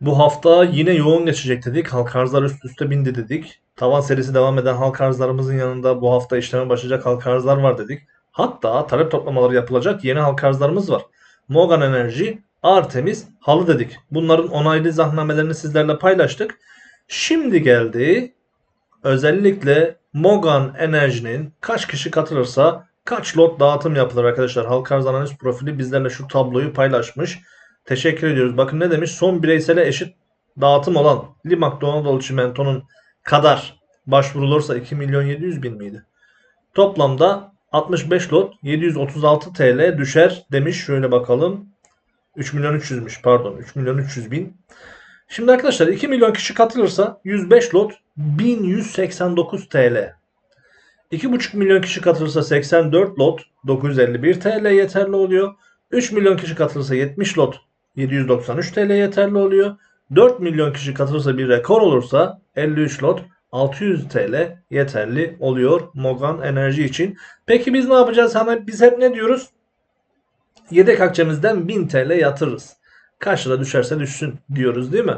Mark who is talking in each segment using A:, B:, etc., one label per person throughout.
A: Bu hafta yine yoğun geçecek dedik. Halk arzlar üst üste bindi dedik. Tavan serisi devam eden halk arzlarımızın yanında bu hafta işleme başlayacak halk arzlar var dedik. Hatta talep toplamaları yapılacak yeni halk arzlarımız var. Mogan Enerji, Artemis, Halı dedik. Bunların onaylı zahnamelerini sizlerle paylaştık. Şimdi geldi özellikle Mogan Enerji'nin kaç kişi katılırsa kaç lot dağıtım yapılır arkadaşlar. Halk arz analiz profili bizlerle şu tabloyu paylaşmış. Teşekkür ediyoruz. Bakın ne demiş? Son bireysele eşit dağıtım olan Limak Doğu Anadolu Çimento'nun kadar başvurulursa 2 milyon 700 bin miydi? Toplamda 65 lot 736 TL düşer demiş. Şöyle bakalım. 3 milyon 300'müş pardon. 3 milyon 300 bin. Şimdi arkadaşlar 2 milyon kişi katılırsa 105 lot 1189 TL. 2,5 milyon kişi katılırsa 84 lot 951 TL yeterli oluyor. 3 milyon kişi katılırsa 70 lot 793 TL yeterli oluyor. 4 milyon kişi katılırsa bir rekor olursa 53 lot 600 TL yeterli oluyor Mogan Enerji için. Peki biz ne yapacağız? Hani biz hep ne diyoruz? Yedek akçemizden 1000 TL yatırırız. Lira düşerse düşsün diyoruz değil mi?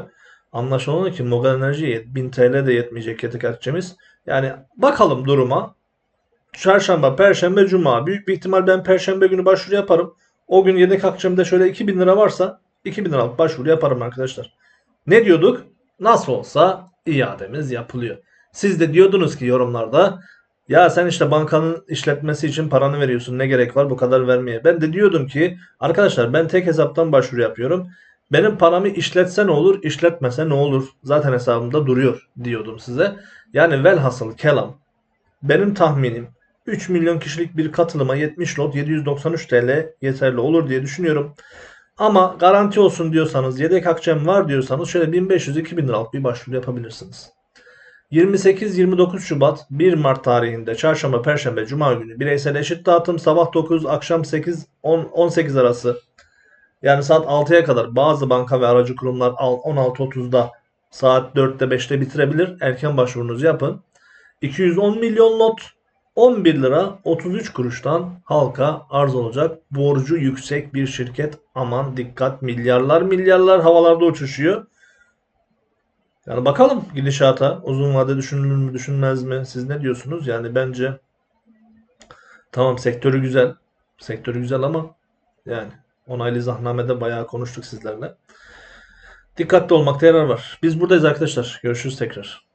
A: Anlaşılan ki Mogan Enerji'ye 1000 TL de yetmeyecek yedek akçemiz. Yani bakalım duruma. Çarşamba, Perşembe, Cuma. Büyük bir ihtimal ben Perşembe günü başvuru yaparım. O gün yedek akçemde şöyle 2000 lira varsa 2000 liralık başvuru yaparım arkadaşlar. Ne diyorduk? Nasıl olsa iademiz yapılıyor. Siz de diyordunuz ki yorumlarda ya sen işte bankanın işletmesi için paranı veriyorsun ne gerek var bu kadar vermeye. Ben de diyordum ki arkadaşlar ben tek hesaptan başvuru yapıyorum. Benim paramı işletse ne olur işletmese ne olur zaten hesabımda duruyor diyordum size. Yani velhasıl kelam benim tahminim 3 milyon kişilik bir katılıma 70 lot 793 TL yeterli olur diye düşünüyorum. Ama garanti olsun diyorsanız yedek akçem var diyorsanız şöyle 1500-2000 liralık bir başvuru yapabilirsiniz. 28-29 Şubat 1 Mart tarihinde çarşamba, perşembe, cuma günü bireysel eşit dağıtım sabah 9 akşam 8 10 18 arası yani saat 6'ya kadar bazı banka ve aracı kurumlar 16.30'da saat 4'te 5'te bitirebilir. Erken başvurunuzu yapın. 210 milyon lot 11 lira 33 kuruştan halka arz olacak. Borcu yüksek bir şirket. Aman dikkat milyarlar milyarlar havalarda uçuşuyor. Yani bakalım gidişata uzun vade düşünülür mü düşünmez mi? Siz ne diyorsunuz? Yani bence tamam sektörü güzel. Sektörü güzel ama yani onaylı zahnamede bayağı konuştuk sizlerle. Dikkatli olmakta yarar var. Biz buradayız arkadaşlar. Görüşürüz tekrar.